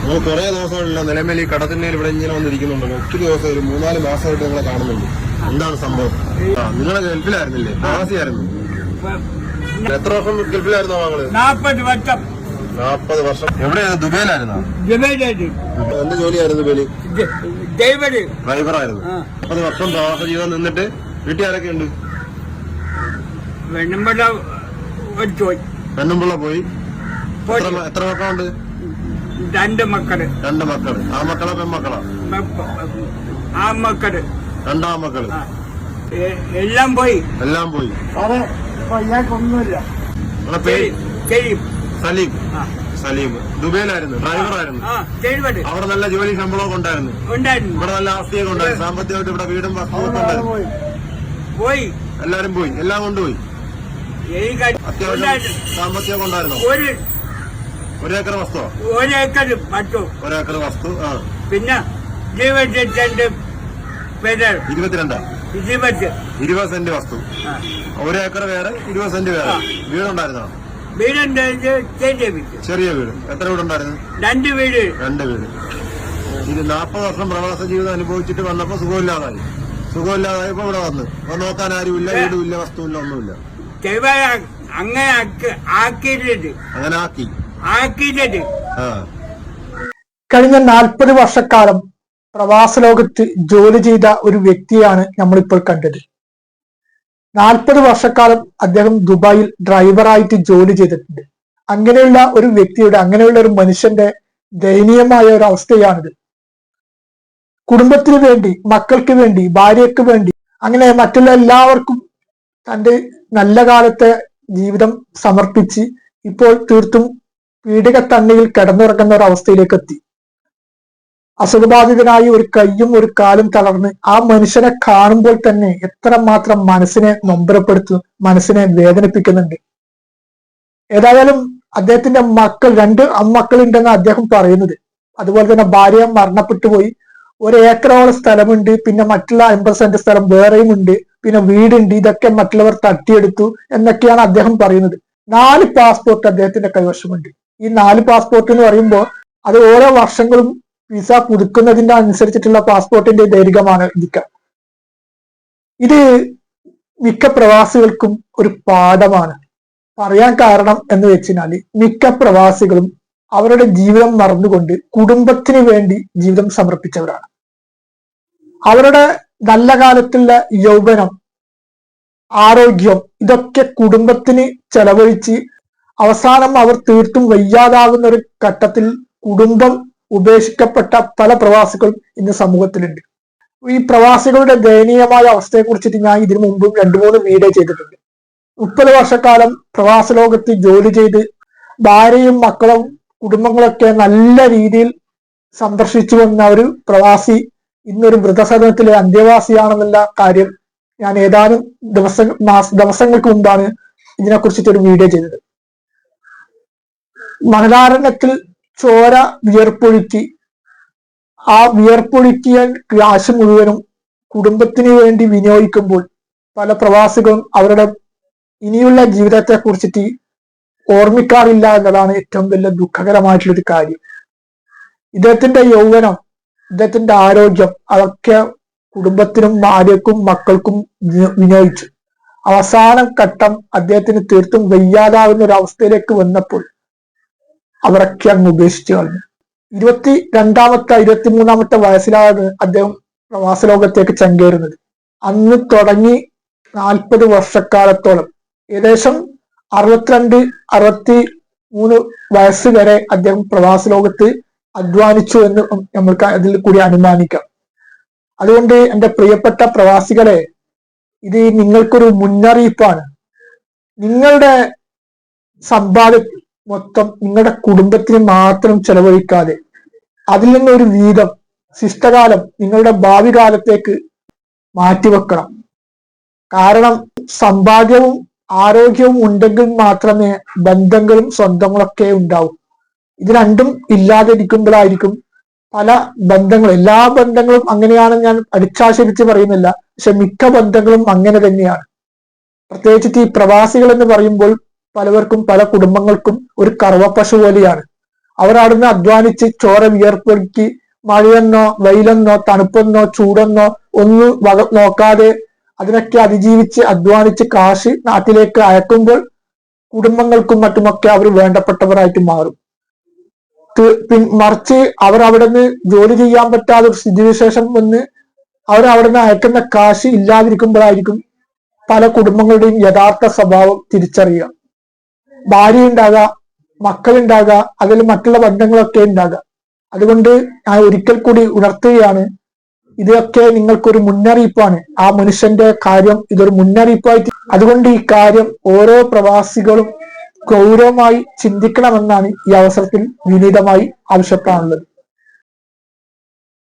നമ്മൾ കുറെ ദിവസമായില്ല നിലമേൽ ഈ കടത്തിന്മേൽ ഇവിടെ ഇങ്ങനെ വന്നിരിക്കുന്നുണ്ടല്ലോ ഒത്തിരി ദിവസം ഒരു മൂന്നാൽ മാസമായിട്ട് നിങ്ങളെ കാണുന്നുണ്ട്. എന്താണ് സംഭവം? നിങ്ങളെ ഗൾഫിലായിരുന്നില്ലേ? പ്രവാസിയായിരുന്നു. എത്ര വർഷം ഗൾഫിലായിരുന്നോ മകൾ? നാൽപ്പത് വർഷം. നാപ്പത് വർഷം. എവിടെയായിരുന്നു? ദുബൈയിലായിരുന്നോ? എന്ത് ജോലിയായിരുന്നു ദുബൈയിൽ ഡ്രൈവറായിരുന്നു. ആ. മുപ്പത് വർഷം പ്രവാസ ജീവിതം നിന്നിട്ട് വീട്ടുകാരൊക്കെ ഉണ്ട്. പെണ്ണുമ്പിള്ള പോയി പോയി. എത്ര എത്ര മക്കളുണ്ട്? രണ്ട് മക്കൾ. രണ്ട് മക്കൾ. ആ മക്കള പെൺമക്കള? ആ മക്കൾ രണ്ടാം മക്കൾ. എല്ലാം പോയി. എല്ലാം പോയി. ഇയാൾക്കൊന്നുമില്ല സലീം. ആ. സലീം. ദുബൈയിലായിരുന്നു ഡ്രൈവറായിരുന്നു. അവിടെ നല്ല ജോലി ശമ്പളമൊക്കെ ഉണ്ടായിരുന്നു. ഉണ്ടായിരുന്നു. ഇവിടെ നല്ല ആസ്തിയൊക്കെ ഉണ്ടായിരുന്നു. സാമ്പത്തികമായിട്ട് ഇവിടെ വീടും വസ്തുവൊക്കെ ഉണ്ടായിരുന്നു. പോയി. എല്ലാരും പോയി. എല്ലാം കൊണ്ടുപോയി. അത്യാവശ്യം ഉണ്ടായിരുന്നു. സാമ്പത്തികമൊക്കെ ഉണ്ടായിരുന്നു? ഒരു ഒരേക്കർ വസ്തു? ഒരേക്കർ പറ്റു ഒരേക്കർ വസ്തു ആ. പിന്നെ ജീവിതത്തിന്റെ പേര്. ഇരുപത്തിരണ്ടാ. ഇരുപത്. ഇരുപത് സെന്റ് വസ്തു. ഒരേക്കർ വേറെ ഇരുപത് സെന്റ് വേറെ. വീടുണ്ടായിരുന്നോ? ചെയ്തു ചെറിയ വീട്. എത്ര വീടുണ്ടായിരുന്നു? രണ്ട് വീട്. രണ്ട് വീട്. ഇത് നാൽപ്പത് വർഷം പ്രവാസ ജീവിതം അനുഭവിച്ചിട്ട് വന്നപ്പോ സുഖമില്ലാതായി. സുഖമില്ലാതായപ്പോ ഇവിടെ വന്ന്. അപ്പൊ നോക്കാൻ ആരുമില്ല വീടുമില്ല വസ്തുവില്ല ഒന്നുമില്ല. അങ്ങനെ ആക്കി- ആക്കിയിട്ടുണ്ട്. അങ്ങനെ ആക്കി. കഴിഞ്ഞ നാൽപ്പത് വർഷക്കാലം പ്രവാസ ലോകത്ത് ജോലി ചെയ്ത ഒരു വ്യക്തിയാണ് നമ്മളിപ്പോൾ കണ്ടത്. നാൽപ്പത് വർഷക്കാലം അദ്ദേഹം ദുബായിൽ ഡ്രൈവറായിട്ട് ജോലി ചെയ്തിട്ടുണ്ട്. അങ്ങനെയുള്ള ഒരു വ്യക്തിയുടെ അങ്ങനെയുള്ള ഒരു മനുഷ്യന്റെ ദയനീയമായ ഒരു അവസ്ഥയാണിത്. കുടുംബത്തിന് വേണ്ടി മക്കൾക്ക് വേണ്ടി ഭാര്യക്ക് വേണ്ടി അങ്ങനെ മറ്റുള്ള എല്ലാവർക്കും തന്റെ നല്ല കാലത്തെ ജീവിതം സമർപ്പിച്ച് ഇപ്പോൾ തീർത്തും പീഡിക തണ്ണിയിൽ കിടന്നുറങ്ങുന്ന ഒരു അവസ്ഥയിലേക്ക് എത്തി അസുഖബാധിതനായി ഒരു കയ്യും ഒരു കാലും തളർന്ന് ആ മനുഷ്യനെ കാണുമ്പോൾ തന്നെ എത്രമാത്രം മനസ്സിനെ നൊമ്പരപ്പെടുത്തു മനസ്സിനെ വേദനിപ്പിക്കുന്നുണ്ട്. ഏതായാലും അദ്ദേഹത്തിന്റെ മക്കൾ രണ്ട് അമ്മക്കളുണ്ടെന്ന് അദ്ദേഹം പറയുന്നത്. അതുപോലെ തന്നെ ഭാര്യ മരണപ്പെട്ടു പോയി. ഒരു ഏക്കറോളം സ്ഥലമുണ്ട് പിന്നെ മറ്റുള്ള അമ്പത് സെന്റ് സ്ഥലം വേറെയും ഉണ്ട് പിന്നെ വീടുണ്ട് ഇതൊക്കെ മറ്റുള്ളവർ തട്ടിയെടുത്തു എന്നൊക്കെയാണ് അദ്ദേഹം പറയുന്നത്. നാല് പാസ്പോർട്ട് അദ്ദേഹത്തിന്റെ കൈവശമുണ്ട്. ഈ നാല് പാസ്പോർട്ട് എന്ന് പറയുമ്പോൾ അത് ഓരോ വർഷങ്ങളും വിസ പുതുക്കുന്നതിന്റെ അനുസരിച്ചിട്ടുള്ള പാസ്പോർട്ടിന്റെ ദൈർഘ്യമാണ് ഇന്ത്യക്ക. ഇത് മിക്ക പ്രവാസികൾക്കും ഒരു പാഠമാണ്. പറയാൻ കാരണം എന്ന് വെച്ചാൽ മിക്ക പ്രവാസികളും അവരുടെ ജീവിതം മറന്നുകൊണ്ട് കുടുംബത്തിന് വേണ്ടി ജീവിതം സമർപ്പിച്ചവരാണ്. അവരുടെ നല്ല കാലത്തുള്ള യൗവനം ആരോഗ്യം ഇതൊക്കെ കുടുംബത്തിന് ചെലവഴിച്ച് അവസാനം അവർ തീർത്തും വയ്യാതാകുന്ന ഒരു ഘട്ടത്തിൽ കുടുംബം ഉപേക്ഷിക്കപ്പെട്ട പല പ്രവാസികളും ഇന്ന് സമൂഹത്തിലുണ്ട്. ഈ പ്രവാസികളുടെ ദയനീയമായ അവസ്ഥയെ കുറിച്ചിട്ട് ഞാൻ ഇതിനു മുമ്പും രണ്ടു മൂന്ന് വീഡിയോ ചെയ്തിട്ടുണ്ട്. മുപ്പത് വർഷക്കാലം പ്രവാസ ലോകത്ത് ജോലി ചെയ്ത് ഭാര്യയും മക്കളും കുടുംബങ്ങളൊക്കെ നല്ല രീതിയിൽ സന്ദർശിച്ചു വന്ന ഒരു പ്രവാസി ഇന്നൊരു വൃദ്ധസദനത്തിലെ അന്ത്യവാസിയാണെന്നുള്ള കാര്യം ഞാൻ ഏതാനും ദിവസ ദിവസങ്ങൾക്ക് മുമ്പാണ് ഇതിനെ കുറിച്ചിട്ടൊരു വീഡിയോ ചെയ്തത്. മണലാരണ്യത്തിൽ ചോര വിയർപ്പൊഴുക്കി. ആ വിയർപ്പൊഴുക്കിയ കാശ് മുഴുവനും കുടുംബത്തിന് വേണ്ടി വിനിയോഗിക്കുമ്പോൾ പല പ്രവാസികളും അവരുടെ ഇനിയുള്ള ജീവിതത്തെ കുറിച്ചിട്ട് ഓർമ്മിക്കാറില്ല എന്നതാണ് ഏറ്റവും വലിയ ദുഃഖകരമായിട്ടുള്ളൊരു കാര്യം. ഇദ്ദേഹത്തിന്റെ യൗവനം ഇദ്ദേഹത്തിന്റെ ആരോഗ്യം അതൊക്കെ കുടുംബത്തിനും ഭാര്യക്കും മക്കൾക്കും വിനിയോഗിച്ചു. അവസാന ഘട്ടം അദ്ദേഹത്തിന് തീർത്തും വയ്യാതാവുന്ന ഒരു അവസ്ഥയിലേക്ക് വന്നപ്പോൾ അവരൊക്കെ അങ്ങ് ഉപേക്ഷിച്ചു കളഞ്ഞു. ഇരുപത്തി രണ്ടാമത്തെ ഇരുപത്തി മൂന്നാമത്തെ വയസ്സിലാണ് അദ്ദേഹം പ്രവാസ ലോകത്തേക്ക് ചങ്കേറുന്നത്. അന്ന് തുടങ്ങി നാൽപ്പത് വർഷക്കാലത്തോളം. ഏകദേശം അറുപത്തിരണ്ട് അറുപത്തി മൂന്ന് വയസ്സ് വരെ അദ്ദേഹം പ്രവാസ ലോകത്ത് അധ്വാനിച്ചു എന്ന് നമ്മൾക്ക് അതിൽ കൂടി അനുമാനിക്കാം. അതുകൊണ്ട് എന്റെ പ്രിയപ്പെട്ട പ്രവാസികളെ ഇത് നിങ്ങൾക്കൊരു മുന്നറിയിപ്പാണ്. നിങ്ങളുടെ സമ്പാദ്യം മൊത്തം നിങ്ങളുടെ കുടുംബത്തിന് മാത്രം ചെലവഴിക്കാതെ അതിൽ നിന്നൊരു വീതം ശിഷ്ടകാലം നിങ്ങളുടെ ഭാവി കാലത്തേക്ക് മാറ്റിവെക്കണം കാരണം സമ്പാദ്യവും ആരോഗ്യവും ഉണ്ടെങ്കിൽ മാത്രമേ ബന്ധങ്ങളും സ്വന്തങ്ങളൊക്കെ ഉണ്ടാവും. ഇത് രണ്ടും ഇല്ലാതിരിക്കുമ്പോഴായിരിക്കും പല ബന്ധങ്ങളും എല്ലാ ബന്ധങ്ങളും അങ്ങനെയാണ് ഞാൻ അടിച്ചാശരിച്ച് പറയുന്നില്ല പക്ഷെ മിക്ക ബന്ധങ്ങളും അങ്ങനെ തന്നെയാണ്. പ്രത്യേകിച്ചിട്ട് ഈ പ്രവാസികൾ എന്ന് പറയുമ്പോൾ പലവർക്കും പല കുടുംബങ്ങൾക്കും ഒരു കറവപ്പശു പോലെയാണ്. അവർ അവിടുന്ന് അധ്വാനിച്ച് ചോര വിയർപ്പൊരുക്കി മഴയെന്നോ വെയിലെന്നോ തണുപ്പെന്നോ ചൂടെന്നോ ഒന്നും വക നോക്കാതെ അതിനൊക്കെ അതിജീവിച്ച് അധ്വാനിച്ച് കാശ് നാട്ടിലേക്ക് അയക്കുമ്പോൾ കുടുംബങ്ങൾക്കും മറ്റുമൊക്കെ അവർ വേണ്ടപ്പെട്ടവരായിട്ട് മാറും. പിൻ- മറിച്ച് അവർ അവിടെ നിന്ന് ജോലി ചെയ്യാൻ പറ്റാതെ ഒരു സ്ഥിതിവിശേഷം വന്ന് അവർ അവിടെ നിന്ന് അയക്കുന്ന കാശ് ഇല്ലാതിരിക്കുമ്പോഴായിരിക്കും പല കുടുംബങ്ങളുടെയും യഥാർത്ഥ സ്വഭാവം തിരിച്ചറിയുക. ഭാര്യ ഉണ്ടാകാം മക്കളുണ്ടാകുക അതിൽ മറ്റുള്ള ബന്ധങ്ങളൊക്കെ ഉണ്ടാകുക അതുകൊണ്ട് ഞാൻ ഒരിക്കൽ കൂടി ഉണർത്തുകയാണ് ഇതൊക്കെ നിങ്ങൾക്കൊരു മുന്നറിയിപ്പാണ്. ആ മനുഷ്യന്റെ കാര്യം ഇതൊരു മുന്നറിയിപ്പായിട്ട് അതുകൊണ്ട് ഈ കാര്യം ഓരോ പ്രവാസികളും ഗൗരവമായി ചിന്തിക്കണമെന്നാണ് ഈ അവസരത്തിൽ വിനീതമായി ആവശ്യപ്പെടാനുള്ളത്.